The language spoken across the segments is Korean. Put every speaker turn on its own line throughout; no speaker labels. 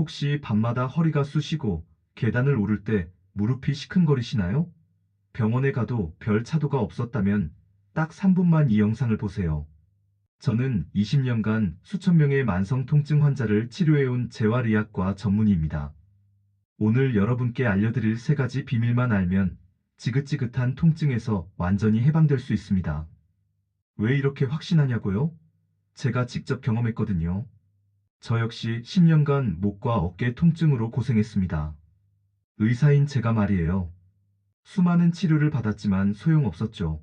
혹시 밤마다 허리가 쑤시고 계단을 오를 때 무릎이 시큰거리시나요? 병원에 가도 별 차도가 없었다면 딱 3분만 이 영상을 보세요. 저는 20년간 수천 명의 만성 통증 환자를 치료해온 재활의학과 전문의입니다. 오늘 여러분께 알려드릴 세 가지 비밀만 알면 지긋지긋한 통증에서 완전히 해방될 수 있습니다. 왜 이렇게 확신하냐고요? 제가 직접 경험했거든요. 저 역시 10년간 목과 어깨 통증으로 고생했습니다. 의사인 제가 말이에요. 수많은 치료를 받았지만 소용없었죠.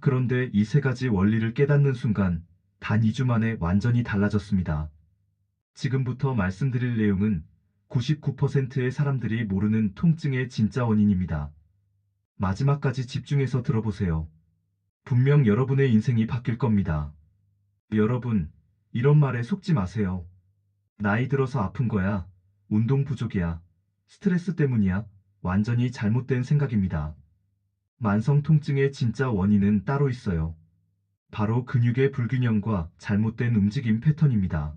그런데 이 세 가지 원리를 깨닫는 순간 단 2주 만에 완전히 달라졌습니다. 지금부터 말씀드릴 내용은 99%의 사람들이 모르는 통증의 진짜 원인입니다. 마지막까지 집중해서 들어보세요. 분명 여러분의 인생이 바뀔 겁니다. 여러분, 이런 말에 속지 마세요. 나이 들어서 아픈 거야. 운동 부족이야. 스트레스 때문이야. 완전히 잘못된 생각입니다. 만성 통증의 진짜 원인은 따로 있어요. 바로 근육의 불균형과 잘못된 움직임 패턴입니다.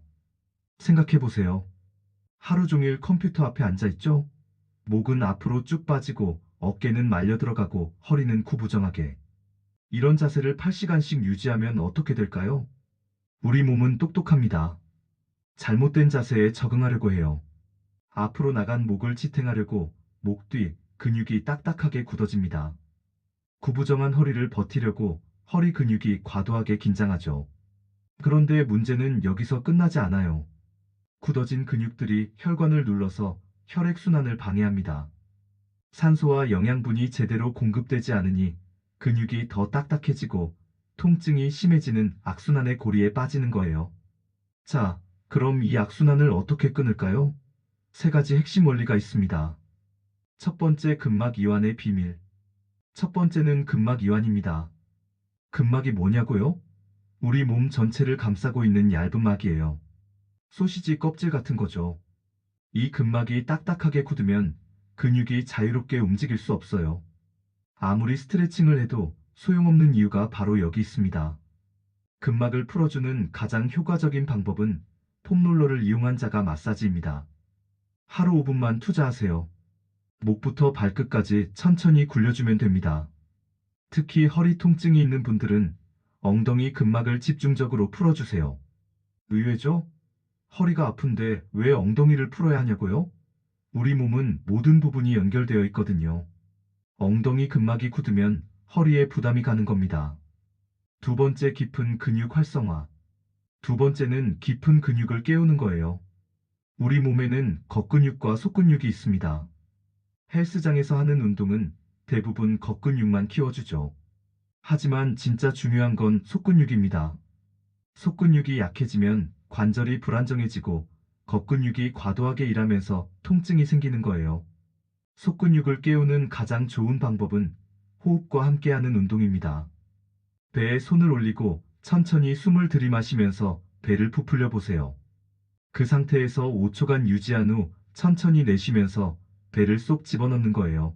생각해보세요. 하루 종일 컴퓨터 앞에 앉아있죠? 목은 앞으로 쭉 빠지고 어깨는 말려 들어가고 허리는 구부정하게. 이런 자세를 8시간씩 유지하면 어떻게 될까요? 우리 몸은 똑똑합니다. 잘못된 자세에 적응하려고 해요. 앞으로 나간 목을 지탱하려고 목 뒤 근육이 딱딱하게 굳어집니다. 구부정한 허리를 버티려고 허리 근육이 과도하게 긴장하죠. 그런데 문제는 여기서 끝나지 않아요. 굳어진 근육들이 혈관을 눌러서 혈액순환을 방해합니다. 산소와 영양분이 제대로 공급되지 않으니 근육이 더 딱딱해지고 통증이 심해지는 악순환의 고리에 빠지는 거예요. 자, 그럼 이 악순환을 어떻게 끊을까요? 세 가지 핵심 원리가 있습니다. 첫 번째 근막 이완의 비밀. 첫 번째는 근막 이완입니다. 근막이 뭐냐고요? 우리 몸 전체를 감싸고 있는 얇은 막이에요. 소시지 껍질 같은 거죠. 이 근막이 딱딱하게 굳으면 근육이 자유롭게 움직일 수 없어요. 아무리 스트레칭을 해도 소용없는 이유가 바로 여기 있습니다. 근막을 풀어주는 가장 효과적인 방법은 폼롤러를 이용한 자가 마사지입니다. 하루 5분만 투자하세요. 목부터 발끝까지 천천히 굴려주면 됩니다. 특히 허리 통증이 있는 분들은 엉덩이 근막을 집중적으로 풀어주세요. 의외죠? 허리가 아픈데 왜 엉덩이를 풀어야 하냐고요? 우리 몸은 모든 부분이 연결되어 있거든요. 엉덩이 근막이 굳으면 허리에 부담이 가는 겁니다. 두 번째 깊은 근육 활성화. 두 번째는 깊은 근육을 깨우는 거예요. 우리 몸에는 겉근육과 속근육이 있습니다. 헬스장에서 하는 운동은 대부분 겉근육만 키워주죠. 하지만 진짜 중요한 건 속근육입니다. 속근육이 약해지면 관절이 불안정해지고 겉근육이 과도하게 일하면서 통증이 생기는 거예요. 속근육을 깨우는 가장 좋은 방법은 호흡과 함께하는 운동입니다. 배에 손을 올리고 천천히 숨을 들이마시면서 배를 부풀려 보세요. 그 상태에서 5초간 유지한 후 천천히 내쉬면서 배를 쏙 집어넣는 거예요.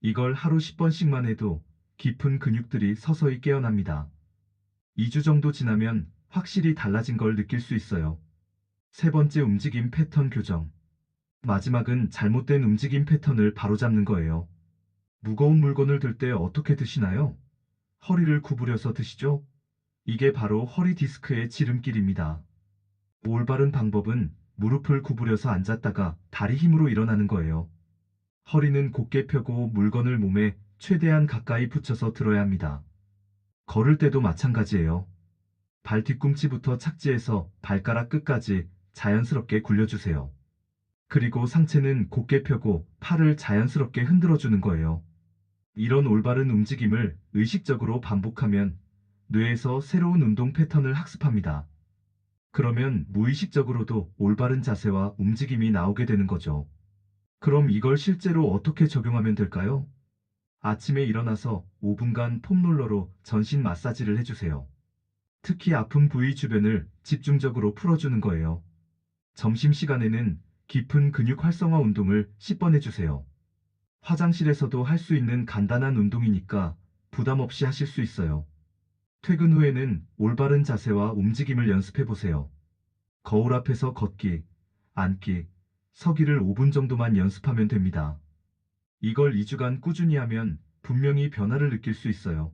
이걸 하루 10번씩만 해도 깊은 근육들이 서서히 깨어납니다. 2주 정도 지나면 확실히 달라진 걸 느낄 수 있어요. 세 번째 움직임 패턴 교정. 마지막은 잘못된 움직임 패턴을 바로잡는 거예요. 무거운 물건을 들 때 어떻게 드시나요? 허리를 구부려서 드시죠? 이게 바로 허리 디스크의 지름길입니다. 올바른 방법은 무릎을 구부려서 앉았다가 다리 힘으로 일어나는 거예요. 허리는 곧게 펴고 물건을 몸에 최대한 가까이 붙여서 들어야 합니다. 걸을 때도 마찬가지예요. 발 뒤꿈치부터 착지해서 발가락 끝까지 자연스럽게 굴려주세요. 그리고 상체는 곧게 펴고 팔을 자연스럽게 흔들어주는 거예요. 이런 올바른 움직임을 의식적으로 반복하면 뇌에서 새로운 운동 패턴을 학습합니다. 그러면 무의식적으로도 올바른 자세와 움직임이 나오게 되는 거죠. 그럼 이걸 실제로 어떻게 적용하면 될까요? 아침에 일어나서 5분간 폼롤러로 전신 마사지를 해주세요. 특히 아픈 부위 주변을 집중적으로 풀어주는 거예요. 점심시간에는 깊은 근육 활성화 운동을 10번 해주세요. 화장실에서도 할 수 있는 간단한 운동이니까 부담 없이 하실 수 있어요. 퇴근 후에는 올바른 자세와 움직임을 연습해 보세요. 거울 앞에서 걷기, 앉기, 서기를 5분 정도만 연습하면 됩니다. 이걸 2주간 꾸준히 하면 분명히 변화를 느낄 수 있어요.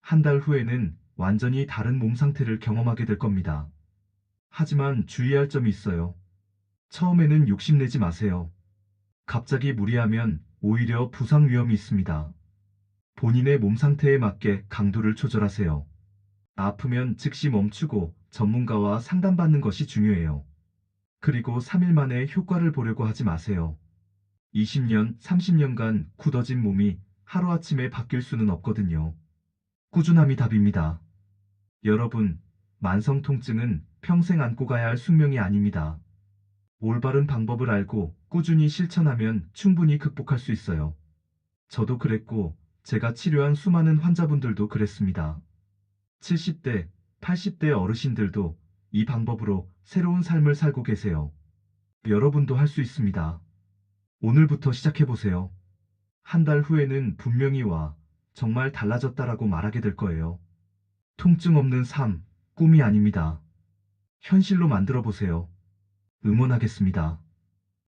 한 달 후에는 완전히 다른 몸 상태를 경험하게 될 겁니다. 하지만 주의할 점이 있어요. 처음에는 욕심내지 마세요. 갑자기 무리하면 오히려 부상 위험이 있습니다. 본인의 몸 상태에 맞게 강도를 조절하세요. 아프면 즉시 멈추고 전문가와 상담받는 것이 중요해요. 그리고 3일 만에 효과를 보려고 하지 마세요. 20년, 30년간 굳어진 몸이 하루아침에 바뀔 수는 없거든요. 꾸준함이 답입니다. 여러분, 만성 통증은 평생 안고 가야 할 숙명이 아닙니다. 올바른 방법을 알고 꾸준히 실천하면 충분히 극복할 수 있어요. 저도 그랬고, 제가 치료한 수많은 환자분들도 그랬습니다. 70대, 80대 어르신들도 이 방법으로 새로운 삶을 살고 계세요. 여러분도 할 수 있습니다. 오늘부터 시작해보세요. 한 달 후에는 분명히 와, 정말 달라졌다라고 말하게 될 거예요. 통증 없는 삶, 꿈이 아닙니다. 현실로 만들어 보세요. 응원하겠습니다.